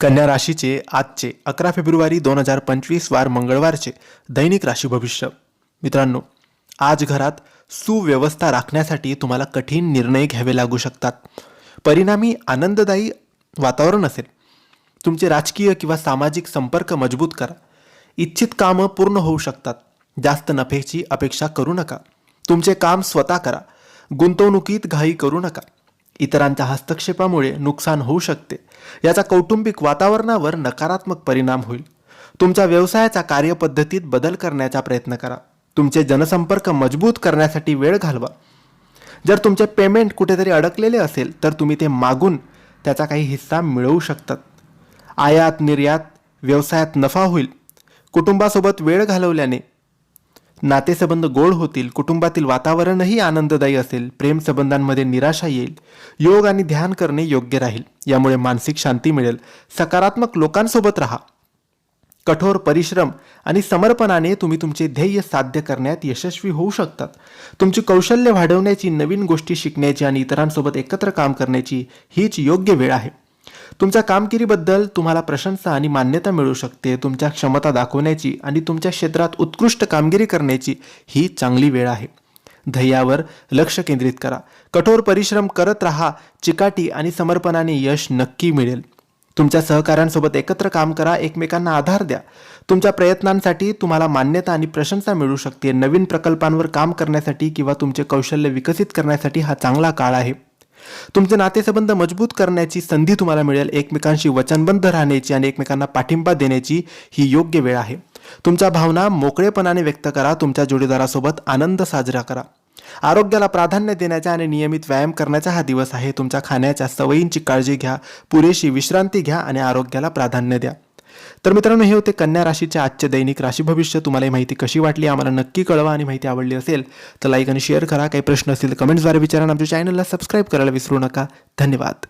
कन्या राशीचे आजचे अकरा फेब्रुवारी दोन हजार पंचवीस वार मंगळवारचे दैनिक राशी भविष्य. मित्रांनो आज घरात सुव्यवस्था राखण्यासाठी तुम्हाला कठीण निर्णय घ्यावे लागू शकतात. परिणामी आनंददायी वातावरण असेल. तुमचे राजकीय किंवा सामाजिक संपर्क मजबूत करा. इच्छित कामं पूर्ण होऊ शकतात. जास्त नफ्याची अपेक्षा करू नका. तुमचे काम स्वतः करा. गुंतवणुकीत घाई करू नका. इतरांच्या हस्तक्षेपामुळे नुकसान होऊ शकते. याचा कौटुंबिक वातावरणावर नकारात्मक परिणाम होईल. तुमच्या व्यवसायाच्या कार्यपद्धतीत बदल करण्याचा प्रयत्न करा. तुमचे जनसंपर्क मजबूत करण्यासाठी वेळ घालवा. जर तुमचे पेमेंट कुठेतरी अडकलेले असेल तर तुम्ही ते मागून त्याचा काही हिस्सा मिळवू शकतात. आयात निर्यात व्यवसायात नफा होईल. कुटुंबासोबत वेळ घालवल्याने नातेसंबंध गोड होतील कुटुंबातील वातावरणही आनंददायी असेल प्रेमसंबंधांमध्ये निराशा येईल योग आणि ध्यान करणे योग्य राहील. यामुळे मानसिक शांती मिळेल. सकारात्मक लोकांसोबत राहा. कठोर परिश्रम आणि समर्पणाने तुम्ही तुमचे ध्येय साध्य करण्यात यशस्वी होऊ शकतात. तुमची कौशल्य वाढवण्याची नवीन गोष्टी शिकण्याची आणि इतरांसोबत एकत्र काम करण्याची हीच योग्य वेळ आहे. तुमच्या कामगिरीबद्दल तुम्हाला प्रशंसा आणि मान्यता मिळू शकते. तुमच्या क्षमता दाखवण्याची आणि तुमच्या क्षेत्रात उत्कृष्ट कामगिरी करण्याची ही चांगली वेळ आहे. ध्येयावर लक्ष केंद्रित करा. कठोर परिश्रम करत राहा. चिकाटी आणि समर्पणाने यश नक्की मिळेल. तुमच्या सहकाऱ्यांसोबत एकत्र काम करा. एकमेकांना आधार द्या. तुमच्या प्रयत्नांसाठी तुम्हाला मान्यता आणि प्रशंसा मिळू शकते. नवीन प्रकल्पांवर काम करण्यासाठी किंवा तुमचे कौशल्य विकसित करण्यासाठी हा चांगला काळ आहे. तुमचे नातेसंबंध मजबूत करण्याची संधी तुम्हाला मिळेल एकमेकांशी वचनबद्ध राहण्याची आणि एकमेकांना पाठिंबा देण्याची ही योग्य वेळ आहे. तुमच्या भावना मोकळेपणाने व्यक्त करा तुमच्या जोडीदारासोबत आनंद साजरा करा. आरोग्याला प्राधान्य देण्याचा आणि नियमित व्यायाम करण्याचा हा दिवस आहे. तुमच्या खाण्याच्या सवयींची काळजी घ्या पुरेशी विश्रांती घ्या आणि आरोग्याला प्राधान्य द्या. तर मित्रांनो हे होते कन्या राशीचे आजचे दैनिक राशी भविष्य. तुम्हाला ही माहिती कशी वाटली आम्हाला नक्की कळवा आणि माहिती आवडली असेल तर लाईक आणि शेअर करा. काही प्रश्न असतील तर कमेंट्सद्वारे विचारा आमच्या चॅनलला सबस्क्राईब करायला विसरू नका. धन्यवाद.